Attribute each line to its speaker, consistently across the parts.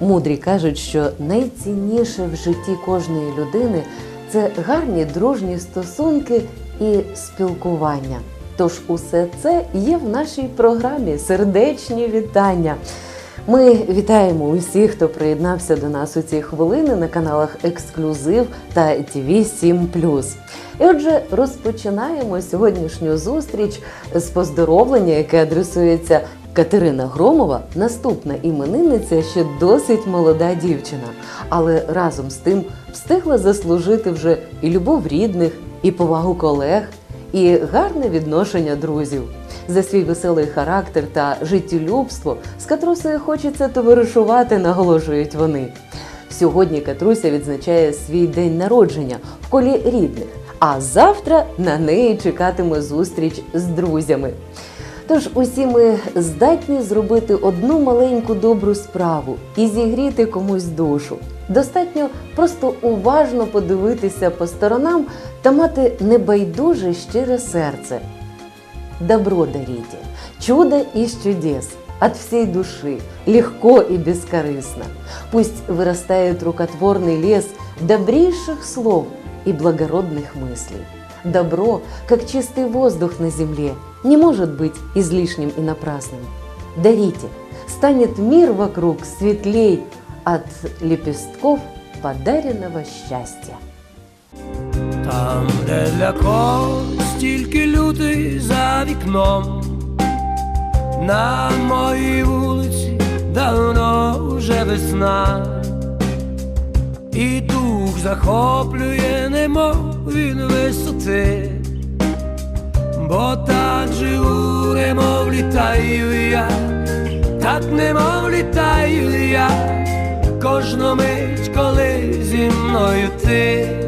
Speaker 1: Мудрі кажуть, що найцінніше в житті кожної людини це гарні дружні стосунки і спілкування. Тож усе це є в нашій програмі сердечні вітання. Ми вітаємо усіх, хто приєднався до нас у ці хвилини на каналах Ексклюзив та tv 7 І отже, розпочинаємо сьогоднішню зустріч з поздоровлення, яке адресується Катерина Громова, наступна іменинниця, ще досить молода дівчина, але разом з тим встигла заслужити вже і любов рідних, і повагу колег, і гарне відношення друзів. За свій веселий характер та життєлюбство з Катрусею хочеться товаришувати, наголошують вони. Сьогодні Катруся відзначає свій день народження в колі рідних, а завтра на неї чекатиме зустріч з друзями. Тож усі ми здатні зробити одну маленьку добру справу і зігріти комусь душу. Достатньо просто уважно подивитися по сторонам та мати небайдуже щире серце. Добро дарите, чудо из чудес, от всей души, легко и бескорыстно. Пусть вырастает рукотворный лес добрейших слов и благородных мыслей. Добро, как чистый воздух на земле, не может быть излишним и напрасным. Дарите, станет мир вокруг светлей от лепестков подаренного счастья.
Speaker 2: Там, де для когось тільки люди за вікном, на моїй вулиці давно вже весна, І дух захоплює, немов він висоти, бо так живу, немов літаю я, так немов літаю я, кожну мить, коли зі мною ти.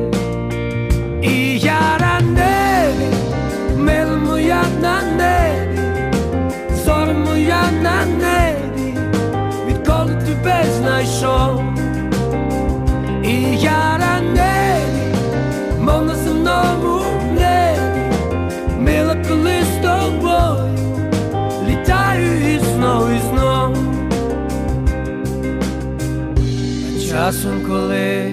Speaker 2: Часом, коли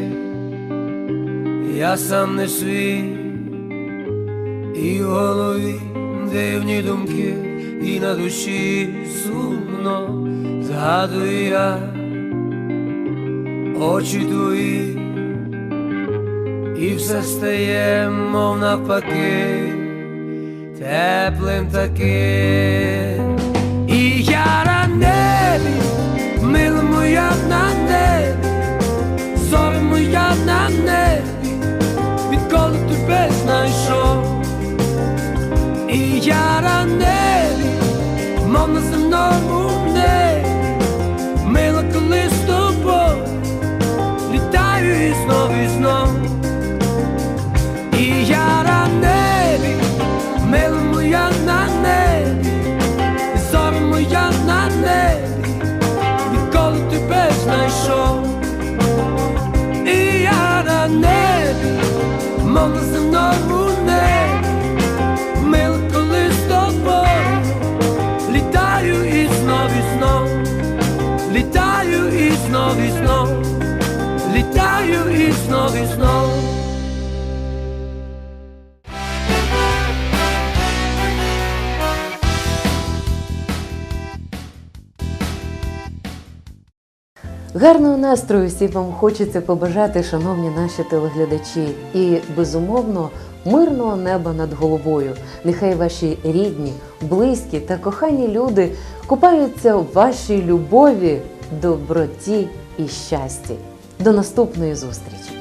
Speaker 2: я сам не свій, і в голові дивні думки, і на душі сумно згадую я. Очі твої, і все стає, мов навпаки, теплим таким. І я на небі, мила моя на небі, коли з тобою, літаю і знов, і знов. І я на небі, мила моя на небі, зоря моя на небі, відколи тебе знайшов. І я на небі, мов на земному
Speaker 1: Гарного настрою всім вам хочеться побажати, шановні наші телеглядачі, і безумовно мирного неба над головою. Нехай ваші рідні, близькі та кохані люди купаються в вашій любові, доброті і щасті. До наступної зустрічі!